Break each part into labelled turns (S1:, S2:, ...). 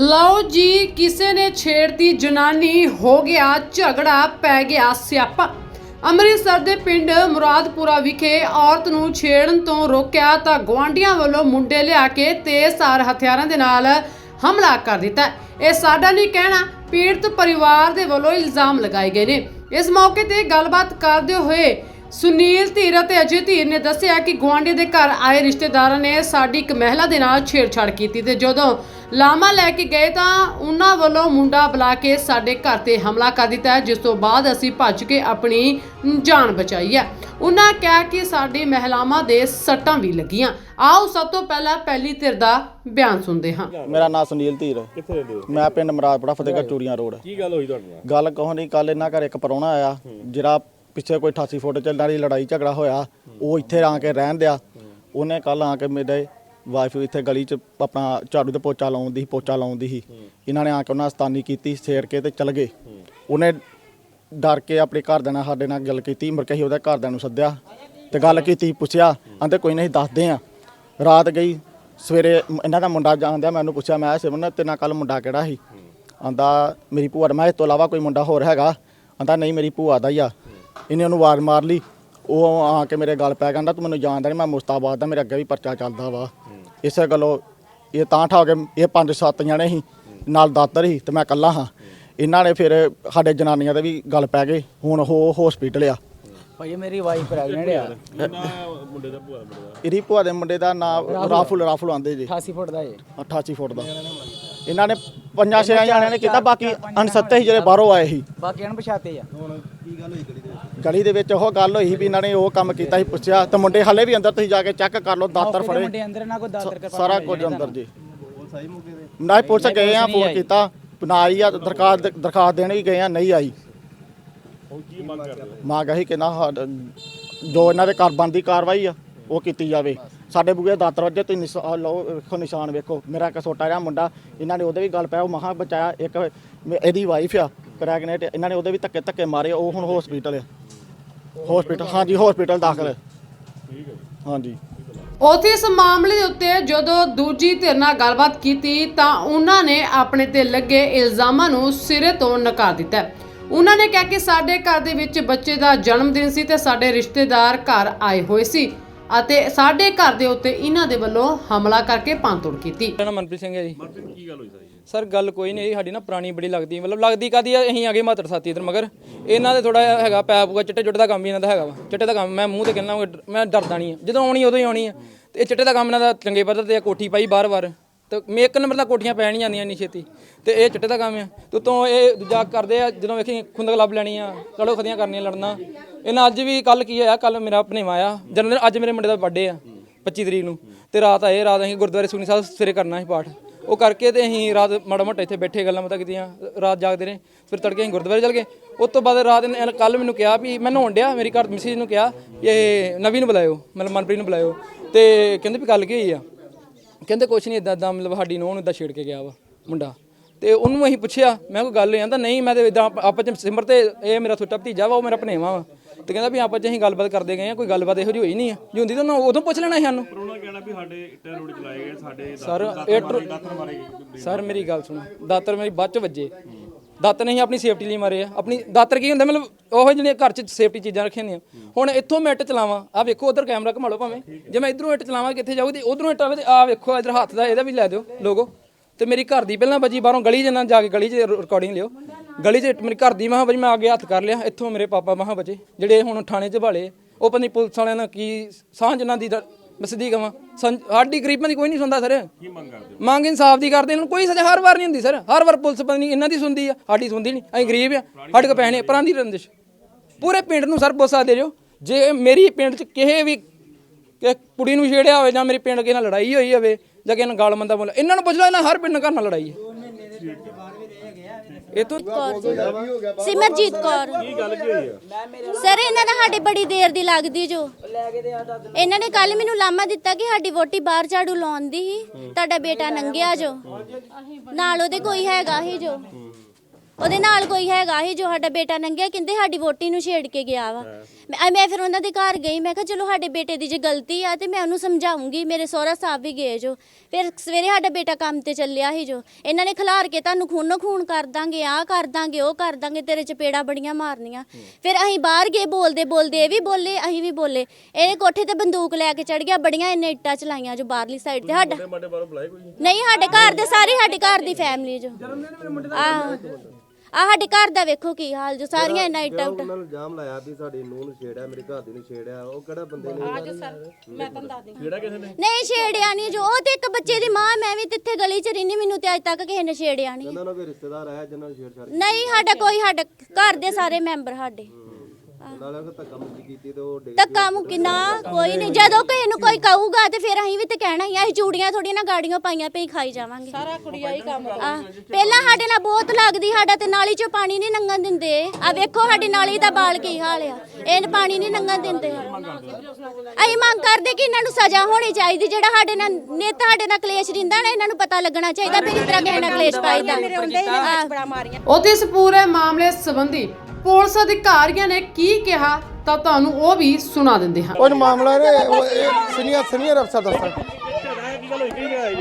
S1: ਲਓ ਜੀ, ਕਿਸੇ ਨੇ ਛੇੜਤੀ ਜਨਾਨੀ ਹੋ ਗਿਆ, ਝਗੜਾ ਪੈ ਗਿਆ ਸਿਆਪਾ। ਅੰਮ੍ਰਿਤਸਰ ਦੇ ਪਿੰਡ ਮੁਰਾਦਪੁਰਾ ਵਿਖੇ ਔਰਤ ਨੂੰ ਛੇੜਨ ਤੋਂ ਰੋਕਿਆ ਤਾਂ ਗਵਾਂਡੀਆਂ ਵੱਲੋਂ ਮੁੰਡੇ ਲਿਆ ਕੇ ਤੇਜ਼ਧਾਰ ਹਥਿਆਰਾਂ ਦੇ ਨਾਲ ਹਮਲਾ ਕਰ ਦਿੱਤਾ ਇਹ ਸਾਡਾ ਨਹੀਂ ਕਹਿਣਾ, ਪੀੜਤ ਪਰਿਵਾਰ ਦੇ ਵੱਲੋਂ ਇਲਜ਼ਾਮ ਲਗਾਏ ਗਏ ਨੇ। ਇਸ ਮੌਕੇ ਤੇ ਗੱਲਬਾਤ ਕਰਦੇ ਹੋਏ ਸੁਨੀਲ ਧੀਰ ਅਤੇ ਅਜੇ ਧੀਰ ਨੇ ਦੱਸਿਆ ਕਿ ਗੁਆਂਢੀ ਦੇ ਘਰ ਆਏ ਰਿਸ਼ਤੇਦਾਰਾਂ ਨੇ ਸਾਡੀ ਇੱਕ ਮਹਿਲਾ ਦੇ ਨਾਲ ਛੇੜਛਾੜ ਕੀਤੀ ਤੇ ਜਦੋਂ ਲਾਮਾ ਲੈ ਕੇ ਗਏ ਤਾਂ ਉਹਨਾਂ ਵੱਲੋਂ ਮੁੰਡਾ ਬੁਲਾ ਕੇ ਸਾਡੇ ਘਰ ਤੇ ਹਮਲਾ ਕਰ ਦਿੱਤਾ ਜਿਸ ਤੋਂ ਬਾਅਦ ਅਸੀਂ ਭੱਜ ਕੇ ਆਪਣੀ ਜਾਨ ਬਚਾਈ ਹੈ। ਉਹਨਾਂ ਕਿਹਾ ਕਿ ਸਾਡੀ ਮਹਿਲਾਵਾਂ ਦੇ ਸੱਟਾਂ ਵੀ ਲੱਗੀਆਂ। ਆਓ ਸਭ ਤੋਂ ਪਹਿਲਾਂ ਪਹਿਲੀ ਧਿਰ ਦਾ ਬਿਆਨ ਸੁਣਦੇ ਹਾਂ।
S2: ਮੇਰਾ ਨਾਮ ਸੁਨੀਲ ਧੀਰ
S3: ਕਿੱਥੇ ਰਹਿੰਦੇ ਹੋ?
S2: ਮੈਂ ਪਿੰਡ ਮਰਾਦਪੁਰਾ ਫਤਿਹਗੜ੍ਹ ਚੂੜੀਆਂ ਰੋਡ।
S3: ਕੀ ਗੱਲ ਹੋਈ ਤੁਹਾਡੇ ਨਾਲ?
S2: ਗੱਲ ਕਹੋ ਨਹੀਂ ਕੱਲ ਇਹਨਾਂ ਘਰ ਇੱਕ ਪਰੌਣਾ ਆਇਆ ਜਿਹੜਾ ਪਿੱਛੇ ਕੋਈ 88 ਫੁੱਟ ਚੱਲਣ ਵਾਲੀ ਲੜਾਈ ਝਗੜਾ ਹੋਇਆ ਉਹ ਇੱਥੇ ਆ ਕੇ ਰਹਿਣ ਦਿਆ। ਉਹਨੇ ਕੱਲ ਆ ਕੇ ਮੇਰੇ ਵਾਈਫ ਇੱਥੇ ਗਲੀ 'ਚ ਆਪਣਾ ਝਾੜੂ ਤੇ ਪੋਚਾ ਲਾਉਂਦੀ ਸੀ, ਪੋਚਾ ਲਾਉਂਦੀ ਸੀ। ਇਹਨਾਂ ਨੇ ਆ ਕੇ ਉਹਨਾਂ ਸਤਾਨੀ ਕੀਤੀ, ਸੇੜ ਕੇ ਤੇ ਚਲ ਗਏ। ਉਹਨੇ ਡਰ ਕੇ ਆਪਣੇ ਘਰਦਿਆਂ ਨਾਲ ਸਾਡੇ ਨਾਲ ਗੱਲ ਕੀਤੀ, ਮੁੜ ਕੇ ਅਸੀਂ ਉਹਦੇ ਘਰਦਿਆਂ ਨੂੰ ਸੱਦਿਆ ਤੇ ਗੱਲ ਕੀਤੀ, ਪੁੱਛਿਆ ਕਹਿੰਦੇ ਕੋਈ ਨਹੀਂ ਦੱਸਦੇ ਆ। ਰਾਤ ਗਈ, ਸਵੇਰੇ ਇਹਨਾਂ ਦਾ ਮੁੰਡਾ ਜਾਂਦਿਆ ਮੈਨੂੰ ਪੁੱਛਿਆ, ਮੈਂ ਸਿਮਰਨ, ਤੇਰੇ ਨਾਲ ਕੱਲ ਮੁੰਡਾ ਕਿਹੜਾ ਸੀ? ਆਂਦਾ ਮੇਰੀ ਭੂਆ ਦਾ। ਮੈਂ ਇਸ ਤੋਂ ਇਲਾਵਾ ਕੋਈ ਮੁੰਡਾ ਹੋਰ ਹੈਗਾ? ਆਂਦਾ ਨਹੀਂ, ਮੇਰੀ ਭੂਆ ਦਾ ਹੀ ਆ। ਇਹਨੇ ਉਹਨੂੰ ਵਾਰ ਮਾਰ ਲਈ। ਉਹ ਆ ਕੇ ਮੇਰੇ ਗੱਲ ਪੈ ਕਹਿੰਦਾ ਤੂੰ ਮੈਨੂੰ ਜਾਣਦਾ ਨਹੀਂ ਮੈਂ ਮੁਸਤਾਬਾਦ ਦਾ ਮੇਰੇ ਅੱਗੇ ਵੀ ਪਰਚਾ ਚੱਲਦਾ ਵਾ। ਇਸੇ ਗੱਲੋਂ ਇਹ ਤਾਂ ਠਾ ਕੇ ਇਹ ਪੰਜ ਸੱਤ ਜਣੇ ਸੀ ਨਾਲ ਦਾਤਰ ਸੀ ਤੇ ਮੈਂ ਇਕੱਲਾ ਹਾਂ। ਇਹਨਾਂ ਨੇ ਫਿਰ ਸਾਡੇ ਜਨਾਨੀਆਂ ਦੇ ਵੀ ਗੱਲ ਪੈ ਗਏ ਹੁਣ ਉਹ ਹਸਪੀਟਲ ਆ।
S4: ਭਾਈ ਮੇਰੀ ਵਾਈਫ ਪ੍ਰੈਗਨੈਂਟ ਆ।
S3: ਮੁੰਡੇ ਦਾ ਭੂਆ ਮੁੰਡੇ ਦਾ
S2: ਇਹਦੀ ਭੂਆ ਦੇ ਮੁੰਡੇ ਦਾ ਨਾਮ ਰਾਫੁਲ ਰਾਫੁਲ ਆਂਦੇ ਜੀ।
S4: 88 ਫੁੱਟ ਦਾ ਏ
S2: 88 ਫੁੱਟ ਦਾ। ਇਹਨਾਂ ਨੇ ਪੰਜਾਂ ਛੇ ਜਣਿਆਂ ਨੇ ਕੀਤਾ ਬਾਕੀ ਅਣਸੱਤੇ ਸੀ ਜਿਹੜੇ ਬਾਹਰੋਂ ਆਏ ਸੀ।
S4: ਬਾਕੀ ਅਣਪਛਾਤੇ ਆ।
S2: ਗਲੀ ਦੇ ਵਿੱਚ ਉਹ ਗੱਲ ਹੋਈ ਸੀ ਵੀ ਇਹਨਾਂ ਨੇ ਉਹ ਕੰਮ ਕੀਤਾ ਸੀ ਪੁੱਛਿਆ ਤੇ ਮੁੰਡੇ ਹਲੇ ਵੀ ਅੰਦਰ ਤੁਸੀਂ ਜਾ ਕੇ ਚੈੱਕ ਕਰ ਲਓ ਦਾਤਰ ਫੜੇ।
S4: ਮੁੰਡੇ ਅੰਦਰ ਨਾ ਕੋਈ ਦਾਤਰ ਕਰ
S2: ਸਾਰਾ ਕੁਝ ਅੰਦਰ ਜੀ। ਨਾ ਪੁਲਿਸ ਗਏ ਆ ਫੋਨ ਕੀਤਾ। ਨਾ ਆਈ ਆ ਦਰਖਾਸਤ ਦਰਖਾਸਤ ਦੇਣ ਵੀ ਗਏ ਆ ਨਹੀਂ ਆਈ। ਮਾਂ ਕਹੀ ਕਿ ਨਾ ਜੋ ਇਹਨਾਂ ਦੇ ਘਰ ਬੰਦੀ ਕਾਰਵਾਈ ਆ ਉਹ ਕੀਤੀ ਜਾਵੇ। ਸਾਡੇ ਬੁਗੇ ਦਾਤਰ ਵਜੇ ਤੁਸੀਂ ਨਿਸ਼ਾ- ਆਹ ਲਓ ਵੇਖੋ ਨਿਸ਼ਾਨ ਵੇਖੋ। ਮੇਰਾ ਇੱਕ ਛੋਟਾ ਜਿਹਾ ਮੁੰਡਾ ਇਹਨਾਂ ਨੇ ਉਹਦੇ ਵੀ ਗੱਲ ਪਿਆ ਉਹ ਮਹਾ ਬਚਾਇਆ। ਇੱਕ ਇਹਦੀ ਵਾਈਫ ਆ ਪ੍ਰੈਗਨੈਂਟ ਇਹਨਾਂ ਨੇ ਉਹਦੇ ਵੀ ਧੱਕੇ ਧੱਕੇ ਮਾਰੇ ਉਹ ਹੁਣ ਹਸਪੀਟਲ ਆ। ਹਸਪੀਟਲ, ਹਾਂਜੀ, ਹਸਪੀਟਲ ਦਾਖਲ। ਹੈ ਹਾਂਜੀ।
S1: ਉਥੇ ਇਸ ਮਾਮਲੇ ਦੇ ਉੱਤੇ ਜਦੋਂ ਦੂਜੀ ਧਿਰ ਨਾਲ ਗੱਲਬਾਤ ਕੀਤੀ ਤਾਂ ਉਹਨਾਂ ਨੇ ਆਪਣੇ ਤੇ ਲੱਗੇ ਇਲਜ਼ਾਮਾਂ ਨੂੰ ਸਿਰੇ ਤੋਂ ਨਕਾਰ ਦਿੱਤਾ। ਉਹਨਾਂ ਨੇ ਕਿਹਾ ਕਿ ਸਾਡੇ ਘਰ ਦੇ ਵਿੱਚ ਬੱਚੇ ਦਾ ਜਨਮ ਦਿਨ ਸੀ ਤੇ ਸਾਡੇ ਰਿਸ਼ਤੇਦਾਰ ਘਰ ਆਏ ਹੋਏ ਸੀ। ਅਤੇ ਸਾਡੇ ਘਰ ਦੇ ਉੱਤੇ ਇਹਨਾਂ ਦੇ ਵੱਲੋਂ ਹਮਲਾ ਕਰਕੇ ਪੰਤੋੜ ਕੀਤੀ।
S5: ਮੇਰਾ ਨਾਮ ਮਨਪ੍ਰੀਤ ਸਿੰਘ ਹੈ ਜੀ।
S3: ਮਰਜ਼ੀ ਕੀ ਗੱਲ ਹੋਈ ਸਾਰੀ
S5: ਸਰ ਗੱਲ ਕੋਈ ਨਹੀਂ ਸਾਡੀ ਨਾ ਪੁਰਾਣੀ ਬੜੀ ਲੱਗਦੀ। ਮਤਲਬ ਲੱਗਦੀ ਕਾਦੀ ਆ? ਅਸੀਂ ਆਗੇ ਮਾਤਰ ਸਾਥੀ ਇਧਰ ਮਗਰ। ਇਹਨਾਂ ਦੇ ਥੋੜਾ ਹੈਗਾ ਪੈਪ ਪੂਆ ਚਿੱਟੇ ਚੁੱਟੇ ਦਾ ਕੰਮ ਵੀ ਇਹਨਾਂ ਦਾ ਹੈਗਾ ਵਾ। ਚਿੱਟੇ ਦਾ ਕੰਮ ਮੈਂ ਮੂੰਹ ਤੇ ਕਹਿੰਦਾ ਮੈਂ ਡਰਦਾ ਨਹੀਂ ਆ। ਜਦੋਂ ਆਉਣੀ ਉਦੋਂ ਹੀ ਆਉਣੀ ਆ। ਤੇ ਇਹ ਚਿੱਟੇ ਦਾ ਕੰਮ ਇਹਨਾਂ ਦਾ ਚੰਗੇ ਪੱਧਰ ਤੇ ਆ ਕੋਠੀ ਪਾਈ ਬਾਰ-ਬਾਰ। ਤੇ ਮੇ ਇੱਕ ਨੰਬਰ ਦਾ ਕੋਠੀਆਂ ਪੈ ਨਹੀਂ ਜਾਂਦੀਆਂ ਇੰਨੀ ਛੇਤੀ। ਤੇ ਇਹ ਚਿੱਟੇ ਦਾ ਕੰਮ ਆ। ਤੇ ਤੋਂ ਇਹ ਦੂਜਾ ਕਰਦੇ ਆ, ਜਦੋਂ ਵੇਖੀ ਖੁੰਦਕ ਲੱਭ ਲੈਣੀ ਆ ਲੜੋ ਖਦੀਆਂ ਕਰਨੀਆਂ ਲੜਨਾ। ਇਹਨਾਂ ਅੱਜ ਵੀ ਕੱਲ ਕੀ ਹੋਇਆ ਕੱਲ ਮੇਰਾ ਭਣੇਵਾ ਆ। ਜਨਮ ਦਿਨ ਅੱਜ ਮੇਰੇ ਮੁੰਡੇ ਦਾ ਬਰਥਡੇ ਆ 25 ਤਰੀਕ ਨੂੰ। ਤੇ ਰਾਤ ਆਏ, ਰਾਤ ਅਸੀਂ ਗੁਰਦੁਆਰੇ ਸੁਖਨੀ ਸਾਹਿਬ ਸਵੇਰੇ ਕਰਨਾ ਸੀ ਪਾਠ। ਉਹ ਕਰਕੇ ਤੇ ਅਸੀਂ ਰਾਤ ਮਾੜਾ ਮੋਟਾ ਇੱਥੇ ਬੈਠੇ, ਗੱਲਾਂ ਮਤਾ ਕੀਤੀਆਂ, ਰਾਤ ਜਾਗਦੇ ਰਹੇ। ਫਿਰ ਤੜਕੇ ਅਸੀਂ ਗੁਰਦੁਆਰੇ ਚਲ ਗਏ। ਉਸ ਤੋਂ ਬਾਅਦ ਰਾਤ ਨੇ ਕੱਲ ਮੈਨੂੰ ਕਿਹਾ ਵੀ ਮੈਂ ਨਹਾਉਣ ਡਿਆ, ਮੇਰੀ ਘਰ ਮਿਸਿਸ ਨੂੰ ਕਿਹਾ ਵੀ ਇਹ ਨਵੀਂ ਨੂੰ ਬੁਲਾਇਓ, ਮਤਲਬ ਮਨਪ੍ਰੀਤ ਨੂੰ ਬੁਲਾਇਓ। ਤੇ ਕਹਿੰਦੇ ਵੀ ਗੱਲ ਕੀ ਹੋਈ ਆ? ਕਹਿੰਦੇ ਕੁਛ ਨਹੀਂ ਇਦਾਂ ਇਦਾਂ ਮਤਲਬ ਸਾਡੀ ਨੂੰਹ ਨੂੰ ਇਦਾਂ ਛੇੜ ਕੇ ਗਿਆ ਵਾ ਮੁੰਡਾ। ਤੇ ਉਹਨੂੰ ਅਸੀਂ ਪੁੱਛਿਆ ਮੈਂ ਕੋਈ ਗੱਲ ਹੋਈ? ਆਂਦਾ ਨਹੀਂ ਮੈਂ ਤੇ ਇਦਾਂ ਆਪਸ ਚ ਸਿਮਰ ਤੇ ਇਹ ਮੇਰਾ ਛੋਟਾ ਭਤੀਜਾ ਵਾ ਉਹ ਮੇਰਾ ਭਣੇਵਾ ਵਾ। ਤੇ ਕਹਿੰਦਾ ਵੀ ਆਪਸ ਚ ਅਸੀਂ ਗੱਲਬਾਤ ਕਰਦੇ ਗਏ ਆ ਕੋਈ ਗੱਲਬਾਤ ਇਹੋ ਜਿਹੀ ਹੋਈ ਨਹੀਂ ਆ। ਜੇ ਹੁੰਦੀ ਤਾਂ ਉਹਨਾਂ ਉਦੋਂ ਪੁੱਛ ਲੈਣਾ ਸੀ ਸਾਨੂੰ।
S3: ਉਹਨਾਂ ਕਹਿਣਾ ਵੀ ਸਾਡੇ ਇੱਟਾਂ ਰੋਡ ਚਲਾਏ ਗਏ ਸਾਡੇ
S5: ਸਰ ਇਹ ਸਰ ਮੇਰੀ ਗੱਲ ਸੁਣੋ ਦਾਤਰ ਮੇਰੀ ਬਾਅਦ ਚ ਵੱਜੇ। ਦਾਤਰ ਨਹੀਂ ਆਪਣੀ ਸੇਫਟੀ ਲਈ ਮਾਰੇ ਆ। ਆਪਣੀ ਦਾਤਰ ਕੀ ਹੁੰਦਾ, ਮਤਲਬ ਉਹ ਜਿਹੜੀਆਂ ਘਰ ਚ ਸੇਫਟੀ ਚੀਜ਼ਾਂ ਰੱਖੀਆਂ ਨੇ ਹੁਣ ਇੱਥੋਂ ਮੈਂ ਇੱਟ ਚਲਾਵਾਂ ਆ ਵੇਖੋ, ਉਧਰ ਕੈਮਰਾ ਘੁਮਾ ਲਓ ਭਾਵੇਂ। ਜੇ ਮੈਂ ਇਧਰੋਂ ਇੱਟ ਚਲਾਵਾਂ, ਕਿੱਥੇ ਜਾਊਗੀ ਤੇ ਉਧਰੋਂ ਇੱਟ ਆਵੇ ਤੇ ਆ ਵੇਖੋ, ਇਧਰ ਹੱਥ ਦਾ ਇਹਦਾ ਵੀ ਲੈ ਦਿਓ ਲੋਗੋ ਤੇ ਮੇਰੀ ਘਰ ਦੀ ਪਹਿਲਾਂ ਵੱਜੀ ਬਾਹਰੋਂ ਗਲੀ 'ਚ ਨਾ ਜਾ ਕੇ ਗਲੀ 'ਚ ਰਿਕਾਰਡਿੰਗ ਲਿਓ। ਗਲੀ 'ਚ ਇੱਟ ਮੇਰੀ ਘਰ ਦੀ ਮਹਾਂ ਵੱਜੀ ਮੈਂ ਅੱਗੇ ਹੱਥ ਕਰ ਲਿਆ, ਇੱਥੋਂ ਮੇਰੇ ਪਾਪਾ ਮਹਾਂ ਬਚੇ, ਜਿਹੜੇ ਹੁਣ ਥਾਣੇ 'ਚ ਭਾਲੇ। ਉਹ ਪਤਾ ਨਹੀਂ ਪੁਲਿਸ ਵਾਲਿਆਂ ਨਾਲ ਕੀ ਸਾਂਝ ਇਹਨਾਂ ਦੀ ਦ- ਮੈਂ ਸਿੱਧੀ ਕਵਾਂ। ਸਾਡੀ ਗਰੀਬਾਂ ਦੀ ਕੋਈ ਨਹੀਂ ਸੁਣਦਾ ਸਰ।
S3: ਕੀ ਮੰਗ ਕਰਦੇ ਹੋ?
S5: ਮੰਗ ਇਨਸਾਫ ਦੀ ਕਰਦੇ ਇਹਨਾਂ ਨੂੰ ਕੋਈ ਸਜ਼ਾ ਹਰ ਵਾਰ ਨਹੀਂ ਹੁੰਦੀ ਸਰ। ਹਰ ਵਾਰ ਪੁਲਿਸ ਪਤਾ ਨਹੀਂ ਇਹਨਾਂ ਦੀ ਸੁਣਦੀ ਆ ਸਾਡੀ ਸੁਣਦੀ ਨਹੀਂ। ਅਸੀਂ ਗਰੀਬ ਆ ਸਾਡੇ ਕੋਲ ਪੈਸੇ ਨੇ ਪਰਾਂ ਦੀ ਰੰਦਿਸ਼ ਪੂਰੇ ਪਿੰਡ ਨੂੰ ਸਰ ਪੁੱਛ ਸਕਦੇ ਜੋ ਜੇ ਮੇਰੀ ਪਿੰਡ 'ਚ ਕਿਸੇ ਵੀ ਕਿ ਕੁੜੀ ਨੂੰ ਛੇੜਿਆ ਹੋਵੇ ਜਾਂ ਮੇਰੇ ਪਿੰਡ ਕਿਸੇ ਨਾਲ ਲੜਾਈ ਹੋਈ ਹੋਵੇ ਜਾਂ ਕਿਸੇ ਨਾਲ ਗਾਲ ਮੰਦਾ ਬੋਲ ਇਹਨਾਂ ਨੂੰ ਪੁੱਛ ਲਓ ਇਹਨਾਂ ਹਰ ਪਿੰਡ ਘਰ ਨਾਲ ਲੜਾਈ ਹੈ। ਇਹ ਤੋਂ
S6: ਸਿਮਰਜੀਤ ਕੌਰ।
S3: ਕੀ ਗੱਲ ਕੀ ਹੋਈ ਆ?
S6: ਸਰ ਇਹਨਾਂ ਨਾਲ ਸਾਡੀ ਬੜੀ ਦੇਰ ਦੀ ਲੱਗਦੀ ਜੋ। ਇਹਨਾਂ ਨੇ ਕੱਲ ਮੈਨੂੰ ਲਾਮਾ ਦਿੱਤਾ ਕਿ ਸਾਡੀ ਵੋਟੀ ਬਾਹਰ ਝਾੜੂ ਲਾਉਂਦੀ ਸੀ ਤੁਹਾਡਾ ਬੇਟਾ ਨੰਗਿਆ ਜੋ। ਨਾਲ ਉਹਦੇ ਕੋਈ ਹੈਗਾ ਹੀ ਜੋ। ਉਹਦੇ ਨਾਲ ਕੋਈ ਹੈਗਾ ਸੀ ਜੋ ਸਾਡਾ ਬੇਟਾ ਨੰਗਿਆ ਕਹਿੰਦੇ ਸਾਡੀ ਵੋਟੀ ਨੂੰ ਛੇੜ ਕੇ ਗਿਆ ਵਾ। ਮੈਂ ਮੈਂ ਫਿਰ ਉਹਨਾਂ ਦੇ ਘਰ ਗਈ ਮੈਂ ਕਿਹਾ ਚਲੋ ਸਾਡੇ ਬੇਟੇ ਦੀ ਜੇ ਗਲਤੀ ਆ ਤੇ ਮੈਂ ਉਹਨੂੰ ਸਮਝਾਉਂਗੀ ਮੇਰੇ ਸਹੁਰਾ ਸਾਹਿਬ ਵੀ ਗਏ ਜੋ। ਫਿਰ ਸਵੇਰੇ ਸਾਡਾ ਬੇਟਾ ਕੰਮ ਤੇ ਚੱਲਿਆ ਸੀ ਜੋ। ਇਹਨਾਂ ਨੇ ਖਿਲਾਰ ਕੇ ਤੁਹਾਨੂੰ ਖੂਨੋ ਖੂਨ ਕਰ ਦਾਂਗੇ ਆਹ ਕਰ ਦਾਂਗੇ ਉਹ ਕਰ ਦਾਂਗੇ ਤੇਰੇ ਚਪੇੜਾ ਬੜੀਆਂ ਮਾਰਨੀਆਂ। ਫਿਰ ਅਸੀਂ ਬਾਹਰ ਗਏ ਬੋਲਦੇ ਬੋਲਦੇ ਇਹ ਵੀ ਬੋਲੇ ਅਸੀਂ ਵੀ ਬੋਲੇ। ਇਹ ਕੋਠੇ ਤੇ ਬੰਦੂਕ ਲੈ ਕੇ ਚੜ ਗਿਆ ਬੜੀਆਂ ਇਹਨੇ ਇੱਟਾਂ ਚਲਾਈਆਂ ਜੋ ਬਾਹਰਲੀ ਸਾਈਡ ਤੇ ਸਾਡਾ ਨਹੀਂ ਸਾਡੇ ਘਰ ਦੇ ਸਾਰੇ ਸਾਡੇ ਘਰ ਦੀ ਫੈਮਿਲੀ ਜੋ। ਆਹ। ਆ ਸਾਡੇ ਘਰ ਦਾ ਵੇਖੋ ਕੀ ਹਾਲ ਜੋ ਸਾਰੀਆਂ ਇੰਨਾ ਇੱਟਾਂ ਉੱਟਾਂ
S7: ਉਹਨਾਂ ਨੂੰ ਇਲਜ਼ਾਮ ਲਾਇਆ ਵੀ ਸਾਡੀ ਨੂੰਹ ਨੂੰ ਛੇੜਿਆ ਮੇਰੀ ਘਰ ਦੀ ਨੂੰ ਛੇੜਿਆ ਉਹ ਕਿਹੜਾ ਬੰਦੇ ਨੇ?
S3: ਕਿਹੜਾ ਕਿਸੇ ਨੇ?
S6: ਨਹੀਂ ਛੇੜਿਆ ਨਹੀਂ ਜੋ ਉਹ ਤੇ ਇੱਕ ਬੱਚੇ ਦੀ ਮਾਂ ਮੈਂ ਵੀ ਤਿੱਥੇ ਗਲੀ 'ਚ ਰਹਿੰਦੀ ਮੈਨੂੰ ਤੇ ਅੱਜ ਤੱਕ ਕਿਸੇ ਨੇ ਛੇੜਿਆ ਨਹੀਂ।
S7: ਉਹਨਾਂ ਨੂੰ ਕੋਈ ਰਿਸ਼ਤੇਦਾਰ ਆਇਆ ਜਿਨ੍ਹਾਂ ਨੂੰ ਛੇੜ ਛਾੜ
S6: ਨਹੀਂ ਸਾਡਾ ਕੋਈ ਸਾਡਾ ਘਰ ਦੇ ਸਾਰੇ ਮੈਂਬਰ ਸਾਡੇ।
S7: ਨਾਲੇ ਧੱਕਾ ਮੁੱਕੀ ਕੀਤੀ ਤੇ ਉਹ ਡਿੱਗ
S6: ਧੱਕਾ ਮੁੱਕੀ ਨਾ ਕੋਈ ਨਹੀਂ ਜਦੋਂ ਕਿਸੇ ਨੂੰ ਕੋਈ ਕਹੂਗਾ ਤੇ ਫਿਰ ਅਸੀਂ ਵੀ ਤੇ ਕਹਿਣਾ ਹੀ ਆ, ਅਸੀਂ ਚੂੜੀਆਂ ਥੋੜੀ ਨਾ ਗਾੜੀਆਂ ਪਾਈਆਂ ਪਈ ਖਾਈ ਜਾਵਾਂਗੇ। ਸਾਰਾ ਕੁੜੀਆਂ ਹੀ ਕੰਮ ਪਹਿਲਾਂ ਸਾਡੇ ਨਾਲ ਬਹੁਤ ਲੱਗਦੀ ਸਾਡਾ ਤੇ ਨਾਲੀ 'ਚੋਂ ਪਾਣੀ ਨਹੀਂ ਲੰਘਣ ਦਿੰਦੇ। ਆ ਵੇਖੋ ਸਾਡੀ ਨਾਲੀ ਦਾ ਬਾਲ ਕੀ ਹਾਲ ਆ। ਇਹ ਪਾਣੀ ਨਹੀਂ ਲੰਘਣ ਦਿੰਦੇ। ਅਸੀਂ ਮੰਗ ਕਰਦੇ ਕਿ ਇਹਨਾਂ ਨੂੰ ਸਜ਼ਾ ਹੋਣੀ ਚਾਹੀਦੀ ਜਿਹੜਾ ਸਾਡੇ ਨਾਲ ਨਿੱਤ ਸਾਡੇ ਨਾਲ ਕਲੇਸ਼ ਰਿੰਦਾ ਨਾ ਇਹਨਾਂ ਨੂੰ ਪਤਾ ਲੱਗਣਾ ਚਾਹੀਦਾ ਵੀ ਇਸ ਤਰ੍ਹਾਂ ਕਿਸੇ ਨਾਲ ਕਲੇਸ਼ ਪਾਈਦਾ।
S1: ਉਤੇ ਇਸ ਪੂਰੇ ਮਾਮਲੇ ਸੰਬੰਧੀ ਪੁਲਿਸ ਅਧਿਕਾਰੀਆਂ ਨੇ ਕੀ ਕਿਹਾ ਤਾਂ ਤੁਹਾਨੂੰ ਉਹ ਵੀ ਸੁਣਾ ਦਿੰਦੇ ਹਾਂ।
S8: ਕੋਈ ਮਾਮਲਾ ਨੇ ਉਹ ਇਹ ਸੀਨੀਅਰ ਸੀਨੀਅਰ ਅਫਸਰ
S3: ਜੇ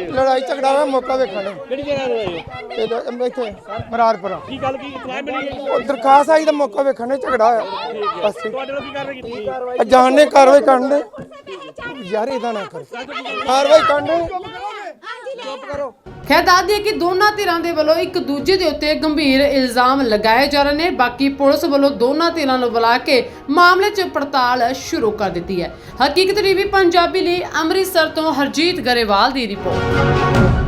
S8: ਲੜਾਈ ਝਗੜਾ ਹੋਇਆ ਮੌਕਾ ਵੇਖਣ ਨੂੰ।
S3: ਕਿਹੜੀ ਜਗ੍ਹਾ ਤੋਂ
S8: ਲ- ਇੱਥੇ ਮਰਾਦਪੁਰਾ
S3: ਕੀ ਗੱਲ ਕੀ ਇਤਲਾਹ ਮਿਲੀ ਹੈ?
S8: ਉਹ ਦਰਖਾਸਤ ਆਈ ਦਾ ਮੌਕਾ ਵੇਖਣ ਨੂੰ ਝਗੜਾ ਹੋਇਆ। ਬਸ
S3: ਤੁਹਾਡੇ ਨਾਲ ਕੀ ਕਾਰਵਾਈ ਕੀਤੀ? ਗਈ?
S8: ਆ ਜਾਣ ਨੇ ਕਾਰਵਾਈ ਕਰਨ ਦੇ ਯਾਰ ਇਹਦਾ ਨਾ ਕਰ। ਕਾਰਵਾਈ ਕਰਨ ਦੇ
S1: ਖੈਰ ਦੱਸ ਦਈਏ ਕਿ ਦੋਨਾਂ ਧਿਰਾਂ ਦੇ ਵੱਲੋਂ ਇੱਕ ਦੂਜੇ ਦੇ ਉੱਤੇ ਗੰਭੀਰ ਇਲਜ਼ਾਮ ਲਗਾਏ ਜਾ ਰਹੇ ਨੇ। ਬਾਕੀ ਪੁਲਿਸ ਵੱਲੋਂ ਦੋਨਾਂ ਧਿਰਾਂ ਨੂੰ ਬੁਲਾ ਕੇ ਮਾਮਲੇ 'ਚ ਪੜਤਾਲ ਸ਼ੁਰੂ ਕਰ ਦਿੱਤੀ ਹੈ। ਹਕੀਕਤ ਟੀਵੀ ਪੰਜਾਬੀ ਲਈ ਅੰਮ੍ਰਿਤਸਰ ਤੋਂ ਹਰਜੀਤ ਗਰੇਵਾਲ ਦੀ ਰਿਪੋਰਟ।